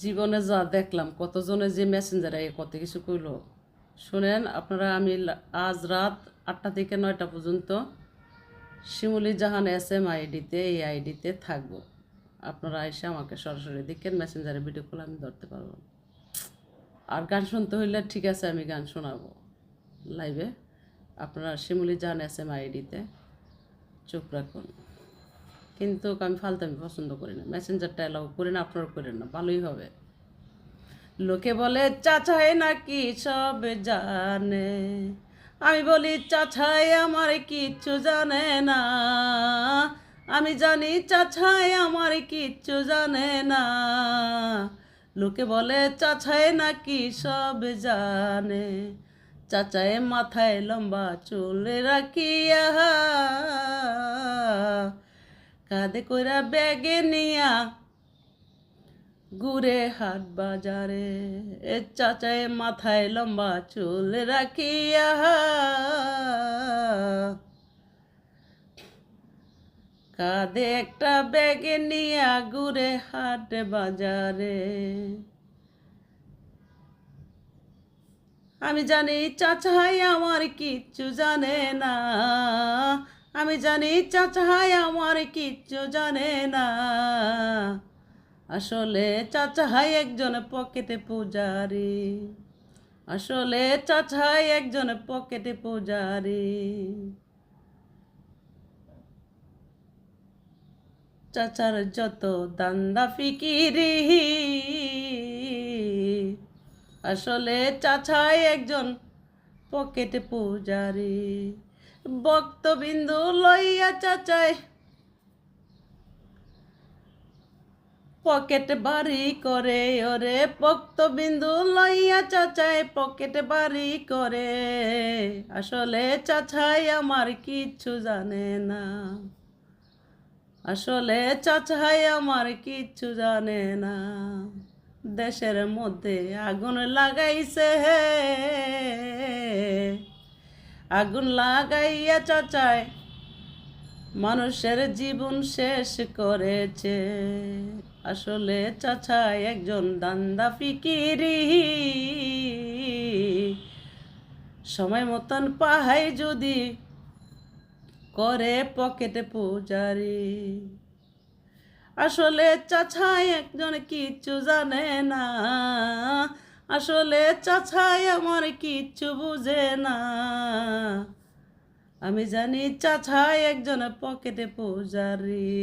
জীবনে যা দেখলাম, কতজনে যে মেসেঞ্জারে কত কিছু কইলো। শুনেন, আপনারা, আমি আজ রাত আটটা থেকে নয়টা পর্যন্ত শিমুলি জাহান এস এম আইডিতে এই আইডিতে থাকব। আপনারা এসে আমাকে সরাসরি দেখেন মেসেঞ্জারে ভিডিও কল আমি ধরতে পারব। আর গান শুনতে হইলে ঠিক আছে, আমি গান শোনাবো লাইভে আপনারা শিমুলি জাহান এস এম আইডিতে চোখ রাখুন। কিন্তু আমি ফালতামি পছন্দ করি না। মেসেঞ্জারটা এলাও করি না আপনারা করেন না, ভালোই হবে। লোকে বলে, চাচাই নাকি সব জানে? আমি বলি, চাচাই আমার কিচ্ছু জানে না। আমি জানি, চাচাই আমার কিচ্ছু জানে না। লোকে বলে, চাচাই নাকি সব জানে? চাচাই মাথায় লম্বা চুল রাখিয়া কাঁধে কইরা ব্যাগে নিয়া ঘুরে হাট বাজারে। এ চাচায় মাথায় লম্বা চুল রাখিয়া কাঁধে একটা ব্যাগে নিয়া ঘুরে হাট বাজারে। আমি জানি চাচাই আমার কিচ্ছু জানে না। আমি জানি চাচাই আমার কিচ্ছু জানে না। আসলে চাচাই একজন পকেটে পূজারি। আসলে চাচাই একজন পকেটে পূজারি। চাচার যত দান্দা ফিকিরি। আসলে চাচাই একজন পকেটে পূজারি। ভক্তবিন্দু লইয়া চাচায় পকেট বাড়ি করে, ওরে ভক্তবিন্দু লইয়া চাচায় পকেট বাড়ি করে। আসলে চাচাই আমার কিচ্ছু জানে না। আসলে চাচাই আমার কিচ্ছু জানে না। দেশের মধ্যে আগুন লাগাইছে হে। আগুন লাগাইয়া চাচায়। মানুষের জীবন শেষ করেছে। আসলে চাচায় একজন দান্দা ফিকিরি। সময় মতন পাহাই যদি করে পকেটে পূজারি। আসলে চাচাই একজন কিচ্ছু জানে না। আসলে চাচাই আমার কিচ্ছু বুঝে না। আমি জানি চাচাই একজন পকেটে পূজারি।